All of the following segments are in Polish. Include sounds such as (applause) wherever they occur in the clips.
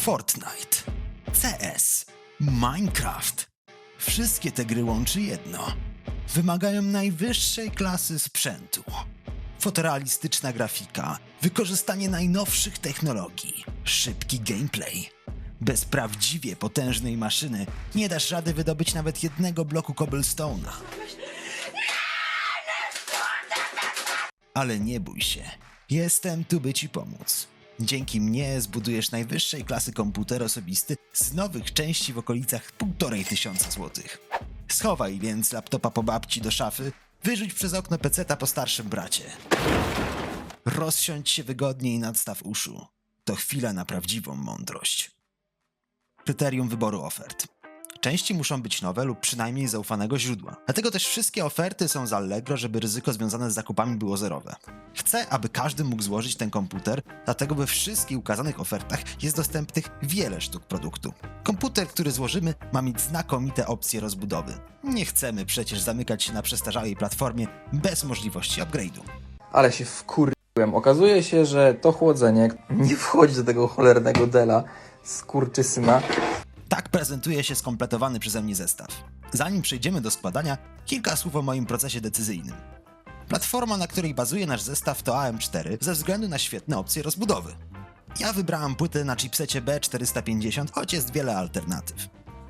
Fortnite, CS, Minecraft. Wszystkie te gry łączy jedno. Wymagają najwyższej klasy sprzętu. Fotorealistyczna grafika, wykorzystanie najnowszych technologii, szybki gameplay. Bez prawdziwie potężnej maszyny nie dasz rady wydobyć nawet jednego bloku cobblestone'a. Ale nie bój się. Jestem tu, by ci pomóc. Dzięki mnie zbudujesz najwyższej klasy komputer osobisty z nowych części w okolicach półtorej tysiąca złotych. Schowaj więc laptopa po babci do szafy, wyrzuć przez okno peceta po starszym bracie. Rozsiądź się wygodnie i nadstaw uszu. To chwila na prawdziwą mądrość. Kryterium wyboru ofert. Części muszą być nowe lub przynajmniej z zaufanego źródła. Dlatego też wszystkie oferty są z Allegro, żeby ryzyko związane z zakupami było zerowe. Chcę, aby każdy mógł złożyć ten komputer, dlatego we wszystkich ukazanych ofertach jest dostępnych wiele sztuk produktu. Komputer, który złożymy, ma mieć znakomite opcje rozbudowy. Nie chcemy przecież zamykać się na przestarzałej platformie bez możliwości upgrade'u. Ale się wkurzyłem. Okazuje się, że to chłodzenie nie wchodzi do tego cholernego Dela skurczysyna. Tak prezentuje się skompletowany przeze mnie zestaw. Zanim przejdziemy do składania, kilka słów o moim procesie decyzyjnym. Platforma, na której bazuje nasz zestaw to AM4 ze względu na świetne opcje rozbudowy. Ja wybrałam płytę na chipsecie B450, choć jest wiele alternatyw.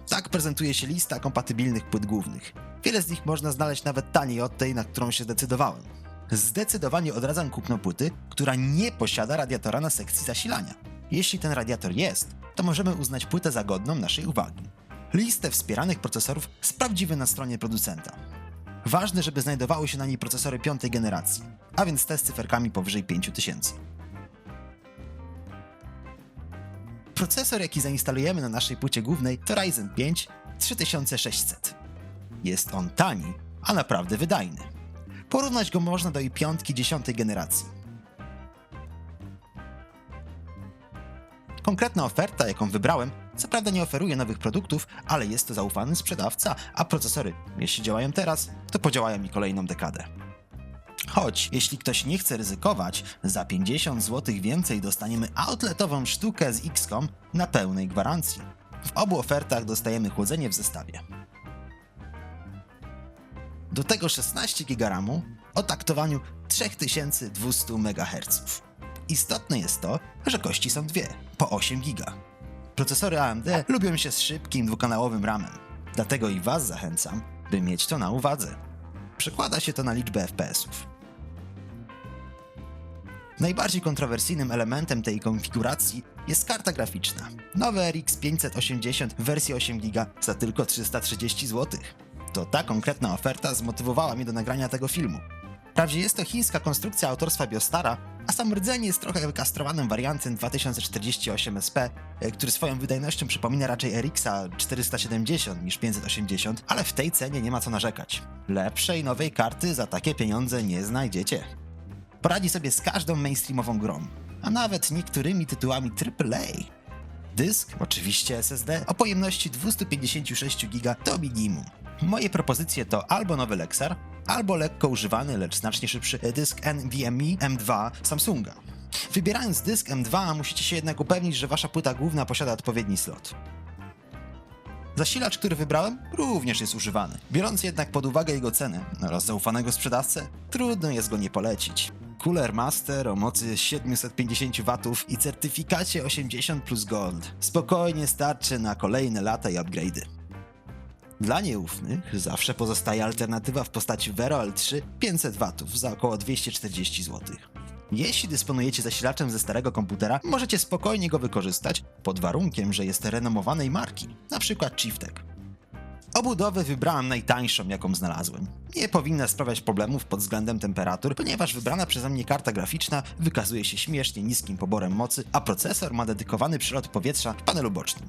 Tak prezentuje się lista kompatybilnych płyt głównych. Wiele z nich można znaleźć nawet taniej od tej, na którą się zdecydowałem. Zdecydowanie odradzam kupno płyty, która nie posiada radiatora na sekcji zasilania. Jeśli ten radiator jest, to możemy uznać płytę za godną naszej uwagi. Listę wspieranych procesorów sprawdzimy na stronie producenta. Ważne, żeby znajdowały się na niej procesory piątej generacji, a więc te z cyferkami powyżej 5000. Procesor, jaki zainstalujemy na naszej płycie głównej, to Ryzen 5 3600. Jest on tani, a naprawdę wydajny. Porównać go można do i piątki dziesiątej generacji. Konkretna oferta, jaką wybrałem, co prawda nie oferuje nowych produktów, ale jest to zaufany sprzedawca, a procesory, jeśli działają teraz, to podziałają i kolejną dekadę. Choć, jeśli ktoś nie chce ryzykować, za 50 zł więcej dostaniemy outletową sztukę z XCOM na pełnej gwarancji. W obu ofertach dostajemy chłodzenie w zestawie. Do tego 16 GB o taktowaniu 3200 MHz. Istotne jest to, że kości są dwie, po 8 GB. Procesory AMD lubią się z szybkim dwukanałowym RAMem, dlatego i Was zachęcam, by mieć to na uwadze. Przekłada się to na liczbę FPS-ów. Najbardziej kontrowersyjnym elementem tej konfiguracji jest karta graficzna. Nowy RX 580 w wersji 8 GB za tylko 330 zł. To ta konkretna oferta zmotywowała mnie do nagrania tego filmu. Wprawdzie jest to chińska konstrukcja autorstwa Biostara, a sam rdzeń jest trochę wykastrowanym wariantem 2048 SP, e, który swoją wydajnością przypomina raczej RX-a 470 niż 580, ale w tej cenie nie ma co narzekać. Lepszej nowej karty za takie pieniądze nie znajdziecie. Poradzi sobie z każdą mainstreamową grą, a nawet niektórymi tytułami AAA. Dysk, oczywiście SSD, o pojemności 256 GB to minimum. Moje propozycje to albo nowy Lexar, albo lekko używany, lecz znacznie szybszy dysk NVMe M2 Samsunga. Wybierając dysk M2 musicie się jednak upewnić, że wasza płyta główna posiada odpowiedni slot. Zasilacz, który wybrałem, również jest używany. Biorąc jednak pod uwagę jego cenę oraz zaufanego sprzedawcę, trudno jest go nie polecić. Cooler Master o mocy 750 W i certyfikacie 80 plus Gold spokojnie starczy na kolejne lata i upgrade'y. Dla nieufnych zawsze pozostaje alternatywa w postaci Vero L3 500 W za około 240 zł. Jeśli dysponujecie zasilaczem ze starego komputera, możecie spokojnie go wykorzystać pod warunkiem, że jest renomowanej marki, np. Chieftec. Obudowę wybrałem najtańszą, jaką znalazłem. Nie powinna sprawiać problemów pod względem temperatur, ponieważ wybrana przeze mnie karta graficzna wykazuje się śmiesznie niskim poborem mocy, a procesor ma dedykowany przylot powietrza w panelu bocznym.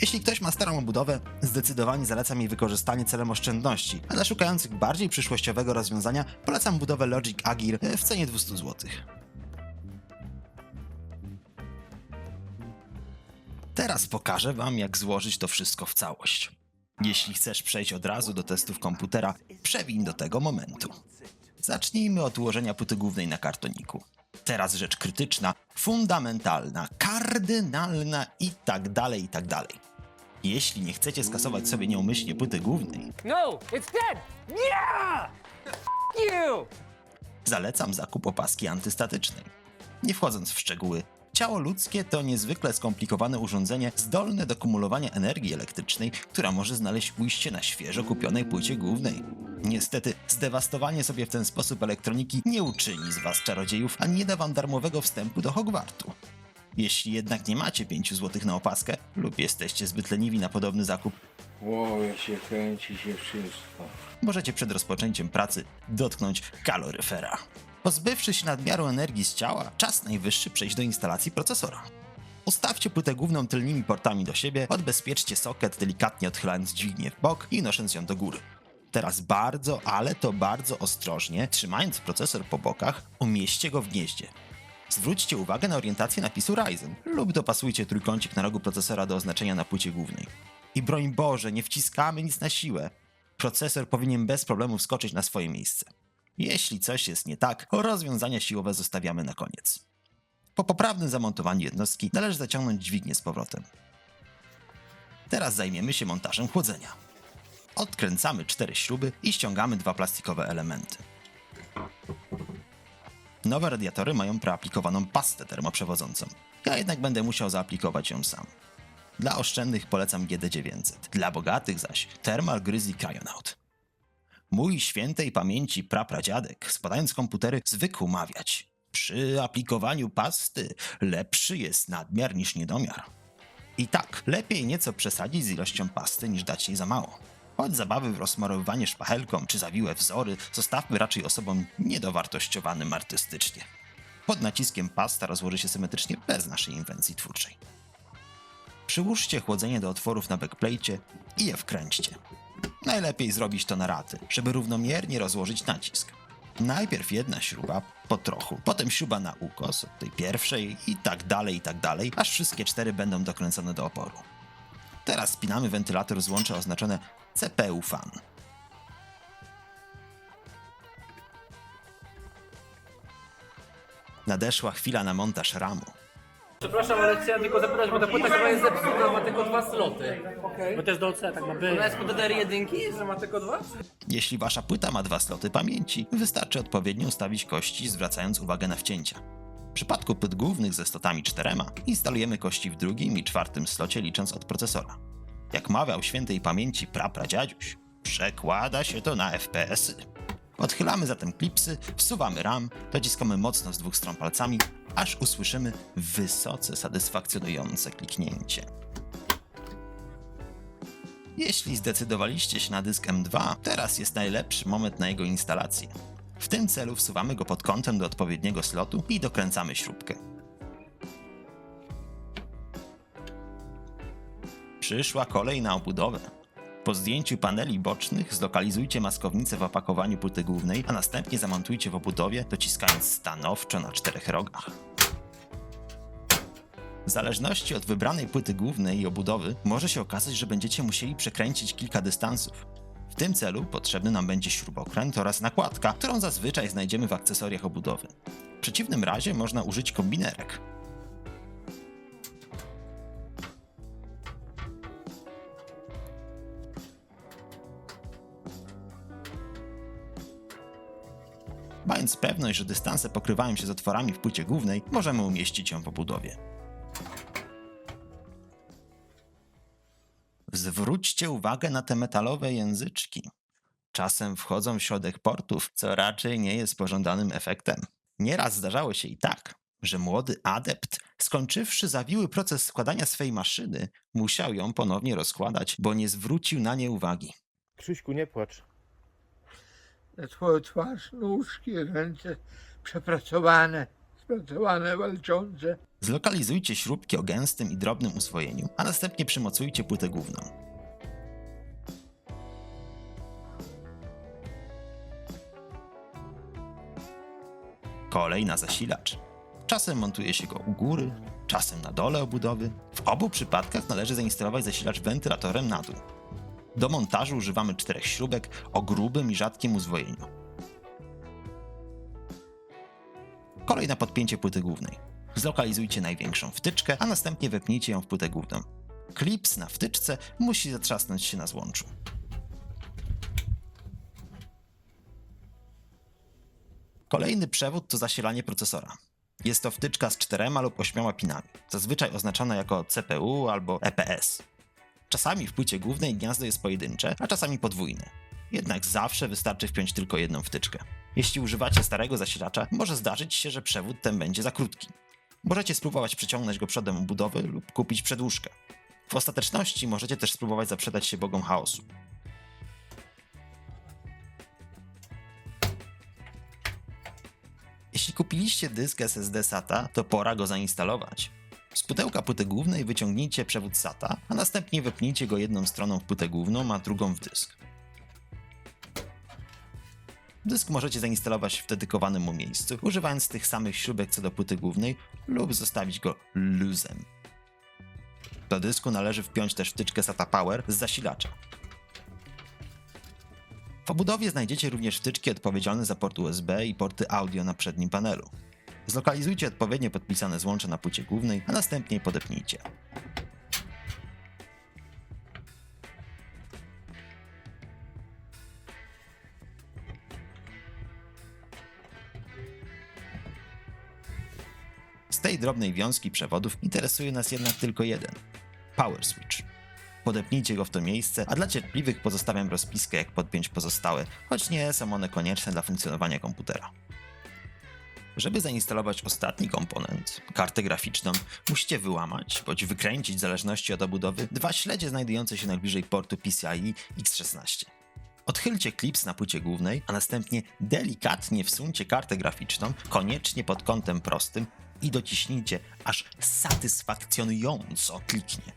Jeśli ktoś ma starą obudowę, zdecydowanie zalecam jej wykorzystanie celem oszczędności, a dla szukających bardziej przyszłościowego rozwiązania polecam budowę Logic Agir w cenie 200 zł. Teraz pokażę Wam, jak złożyć to wszystko w całość. Jeśli chcesz przejść od razu do testów komputera, przewiń do tego momentu. Zacznijmy od ułożenia płyty głównej na kartoniku. Teraz rzecz krytyczna, fundamentalna, kardynalna i tak dalej, i tak dalej. Jeśli nie chcecie skasować sobie nieumyślnie płyty głównej, No, it's dead! Yeah! F you! zalecam zakup opaski antystatycznej. Nie wchodząc w szczegóły, ciało ludzkie to niezwykle skomplikowane urządzenie zdolne do kumulowania energii elektrycznej, która może znaleźć ujście na świeżo kupionej płycie głównej. Niestety, zdewastowanie sobie w ten sposób elektroniki nie uczyni z was czarodziejów, ani nie da wam darmowego wstępu do Hogwartu. Jeśli jednak nie macie 5 zł na opaskę lub jesteście zbyt leniwi na podobny zakup, Głowie się kręci się wszystko. możecie przed rozpoczęciem pracy dotknąć kaloryfera. Pozbywszy się nadmiaru energii z ciała, czas najwyższy przejść do instalacji procesora. Ustawcie płytę główną tylnymi portami do siebie, odbezpieczcie soket delikatnie odchylając dźwignię w bok i nosząc ją do góry. Teraz bardzo, ale to bardzo ostrożnie, trzymając procesor po bokach, umieśćcie go w gnieździe. Zwróćcie uwagę na orientację napisu Ryzen lub dopasujcie trójkącik na rogu procesora do oznaczenia na płycie głównej. I broń Boże, nie wciskamy nic na siłę. Procesor powinien bez problemu wskoczyć na swoje miejsce. Jeśli coś jest nie tak, rozwiązania siłowe zostawiamy na koniec. Po poprawnym zamontowaniu jednostki należy zaciągnąć dźwignię z powrotem. Teraz zajmiemy się montażem chłodzenia. Odkręcamy cztery śruby i ściągamy dwa plastikowe elementy. Nowe radiatory mają preaplikowaną pastę termoprzewodzącą. Ja jednak będę musiał zaaplikować ją sam. Dla oszczędnych polecam GD900, dla bogatych zaś Thermal Grizzly Cryonaut. Mój świętej pamięci prapradziadek, spadając komputery, zwykł mawiać. Przy aplikowaniu pasty lepszy jest nadmiar niż niedomiar. I tak, lepiej nieco przesadzić z ilością pasty niż dać jej za mało. Choć zabawy w rozmarowywanie szpachelką czy zawiłe wzory zostawmy raczej osobom niedowartościowanym artystycznie. Pod naciskiem pasta rozłoży się symetrycznie bez naszej inwencji twórczej. Przyłóżcie chłodzenie do otworów na backplate i je wkręćcie. Najlepiej zrobić to na raty, żeby równomiernie rozłożyć nacisk. Najpierw jedna śruba, po trochu, potem śruba na ukos, od tej pierwszej i tak dalej, i tak dalej, aż wszystkie cztery będą dokręcone do oporu. Teraz spinamy wentylator złącze oznaczone CPU fan. Nadeszła chwila na montaż ramu. Przepraszam, ale chciałem tylko zapytać, bo ta płyta chyba jest zepsuta, ma tylko dwa sloty. Bo to jest do OC, tak ma być. Ona jest pod DDR1, że ma tylko dwa? Jeśli wasza płyta ma dwa sloty pamięci, wystarczy odpowiednio ustawić kości, zwracając uwagę na wcięcia. W przypadku płyt głównych ze slotami czterema, instalujemy kości w drugim i czwartym slocie licząc od procesora. Jak mawiał świętej pamięci prapradziadziuś, przekłada się to na FPS-y. Odchylamy zatem klipsy, wsuwamy RAM, dociskamy mocno z dwóch stron palcami, aż usłyszymy wysoce satysfakcjonujące kliknięcie. Jeśli zdecydowaliście się na dysk M2, teraz jest najlepszy moment na jego instalację. W tym celu wsuwamy go pod kątem do odpowiedniego slotu i dokręcamy śrubkę. Przyszła kolej na obudowę. Po zdjęciu paneli bocznych zlokalizujcie maskownicę w opakowaniu płyty głównej, a następnie zamontujcie w obudowie, dociskając stanowczo na czterech rogach. W zależności od wybranej płyty głównej i obudowy, może się okazać, że będziecie musieli przekręcić kilka dystansów. W tym celu potrzebny nam będzie śrubokręt oraz nakładka, którą zazwyczaj znajdziemy w akcesoriach obudowy. W przeciwnym razie można użyć kombinerek. Pewność, że dystanse pokrywają się z otworami w płycie głównej, możemy umieścić ją w obudowie. Zwróćcie uwagę na te metalowe języczki. Czasem wchodzą w środek portów, co raczej nie jest pożądanym efektem. Nieraz zdarzało się i tak, że młody adept, skończywszy zawiły proces składania swej maszyny, musiał ją ponownie rozkładać, bo nie zwrócił na nie uwagi. Krzyśku, nie płacz. Na twoją twarz, nóżki, ręce przepracowane, spracowane, walczące. Zlokalizujcie śrubki o gęstym i drobnym uswojeniu, a następnie przymocujcie płytę główną. Kolej na zasilacz. Czasem montuje się go u góry, czasem na dole obudowy. W obu przypadkach należy zainstalować zasilacz wentylatorem na dół. Do montażu używamy czterech śrubek o grubym i rzadkim uzwojeniu. Kolej na podpięcie płyty głównej. Zlokalizujcie największą wtyczkę, a następnie wepnijcie ją w płytę główną. Klips na wtyczce musi zatrzasnąć się na złączu. Kolejny przewód to zasilanie procesora. Jest to wtyczka z czterema lub ośmioma pinami, zazwyczaj oznaczona jako CPU albo EPS. Czasami w płycie głównej gniazdo jest pojedyncze, a czasami podwójne. Jednak zawsze wystarczy wpiąć tylko jedną wtyczkę. Jeśli używacie starego zasilacza, może zdarzyć się, że przewód ten będzie za krótki. Możecie spróbować przyciągnąć go przodem obudowy lub kupić przedłużkę. W ostateczności możecie też spróbować zaprzedać się bogom chaosu. Jeśli kupiliście dysk SSD SATA, to pora go zainstalować. Z pudełka płyty głównej wyciągnijcie przewód SATA, a następnie wepnijcie go jedną stroną w płytę główną, a drugą w dysk. Dysk możecie zainstalować w dedykowanym mu miejscu, używając tych samych śrubek co do płyty głównej lub zostawić go luzem. Do dysku należy wpiąć też wtyczkę SATA Power z zasilacza. W obudowie znajdziecie również wtyczki odpowiedzialne za port USB i porty audio na przednim panelu. Zlokalizujcie odpowiednio podpisane złącze na płycie głównej, a następnie podepnijcie. Z tej drobnej wiązki przewodów interesuje nas jednak tylko jeden Power Switch. Podepnijcie go w to miejsce, a dla cierpliwych pozostawiam rozpiskę, jak podpiąć pozostałe, choć nie są one konieczne dla funkcjonowania komputera. Żeby zainstalować ostatni komponent, kartę graficzną, musicie wyłamać bądź wykręcić w zależności od obudowy dwa śledzie znajdujące się najbliżej portu PCIe X16. Odchylcie klips na płycie głównej, a następnie delikatnie wsuńcie kartę graficzną, koniecznie pod kątem prostym i dociśnijcie, aż satysfakcjonująco kliknie.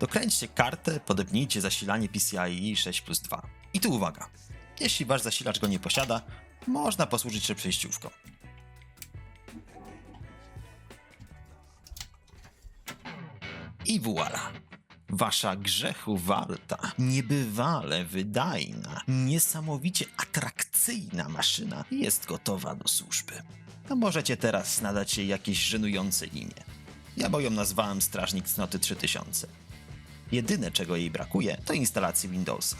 Dokręćcie kartę, podepnijcie zasilanie PCIe 6 plus 2. I tu uwaga, jeśli wasz zasilacz go nie posiada, można posłużyć się przejściówką. I voila! Wasza grzechu warta, niebywale wydajna, niesamowicie atrakcyjna maszyna jest gotowa do służby. To możecie teraz nadać jej jakieś żenujące imię. Ja bo ją nazwałem Strażnik Cnoty 3000. Jedyne czego jej brakuje to instalacji Windowsa.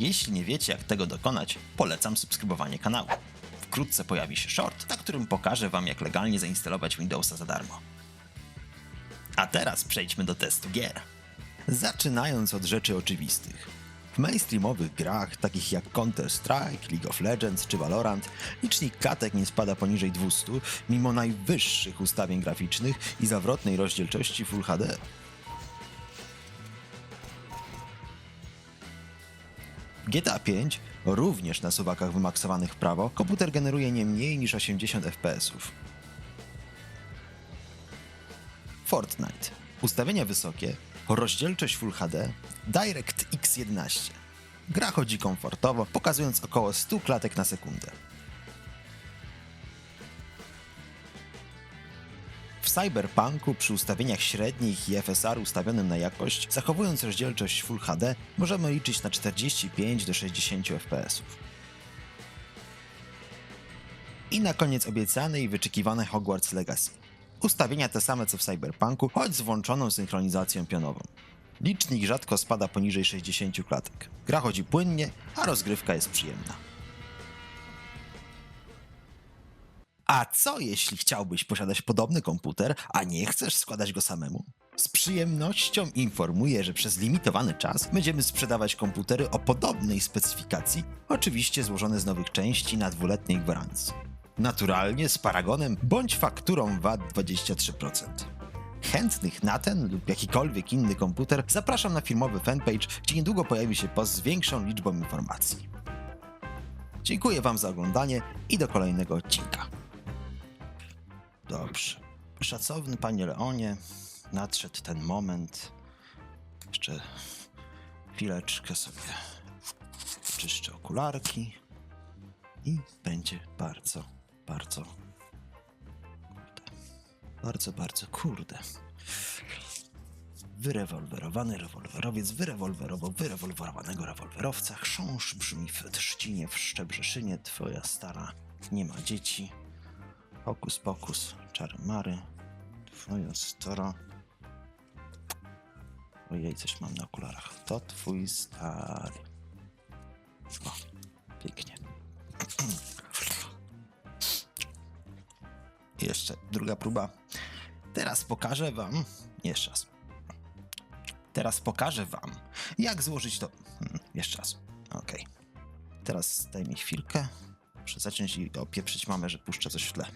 Jeśli nie wiecie jak tego dokonać, polecam subskrybowanie kanału. Wkrótce pojawi się short, na którym pokażę wam jak legalnie zainstalować Windowsa za darmo. A teraz przejdźmy do testu gier. Zaczynając od rzeczy oczywistych. W mainstreamowych grach, takich jak Counter-Strike, League of Legends czy Valorant, licznik klatek nie spada poniżej 200, mimo najwyższych ustawień graficznych i zawrotnej rozdzielczości Full HD. W GTA 5, również na suwakach wymaksowanych w prawo, komputer generuje nie mniej niż 80 fps. Fortnite. Ustawienia wysokie, rozdzielczość Full HD, DirectX 11. Gra chodzi komfortowo, pokazując około 100 klatek na sekundę. W Cyberpunku przy ustawieniach średnich i FSR ustawionym na jakość, zachowując rozdzielczość Full HD, możemy liczyć na 45 do 60 fps. I na koniec obiecane i wyczekiwane Hogwarts Legacy. Ustawienia te same co w Cyberpunku, choć z włączoną synchronizacją pionową. Licznik rzadko spada poniżej 60 klatek. Gra chodzi płynnie, a rozgrywka jest przyjemna. A co jeśli chciałbyś posiadać podobny komputer, a nie chcesz składać go samemu? Z przyjemnością informuję, że przez limitowany czas będziemy sprzedawać komputery o podobnej specyfikacji, oczywiście złożone z nowych części na dwuletniej gwarancji. Naturalnie z paragonem bądź fakturą VAT 23%. Chętnych na ten lub jakikolwiek inny komputer zapraszam na firmowy fanpage, gdzie niedługo pojawi się post z większą liczbą informacji. Dziękuję Wam za oglądanie i do kolejnego odcinka. Dobrze. Szacowny panie Leonie, nadszedł ten moment. Jeszcze chwileczkę sobie czyszczę okularki i będzie bardzo, bardzo. Bardzo, bardzo kurde. Wyrewolwerowany rewolwerowiec wyrewolwerował wyrewolwerowanego rewolwerowca. Chrząszcz brzmi w trzcinie, w Szczebrzeszynie. Twoja stara nie ma dzieci. Hokus pokus, czary mary. Twoja stara... Ojej, coś mam na okularach. To twój stary. O, pięknie. (clears throat) Jeszcze druga próba. Teraz pokażę wam... Jeszcze raz. Teraz pokażę wam, jak złożyć to... Hmm, jeszcze raz. Okej. Teraz daj mi chwilkę. Muszę zacząć i opieprzyć mamę, że puszczę coś w tle.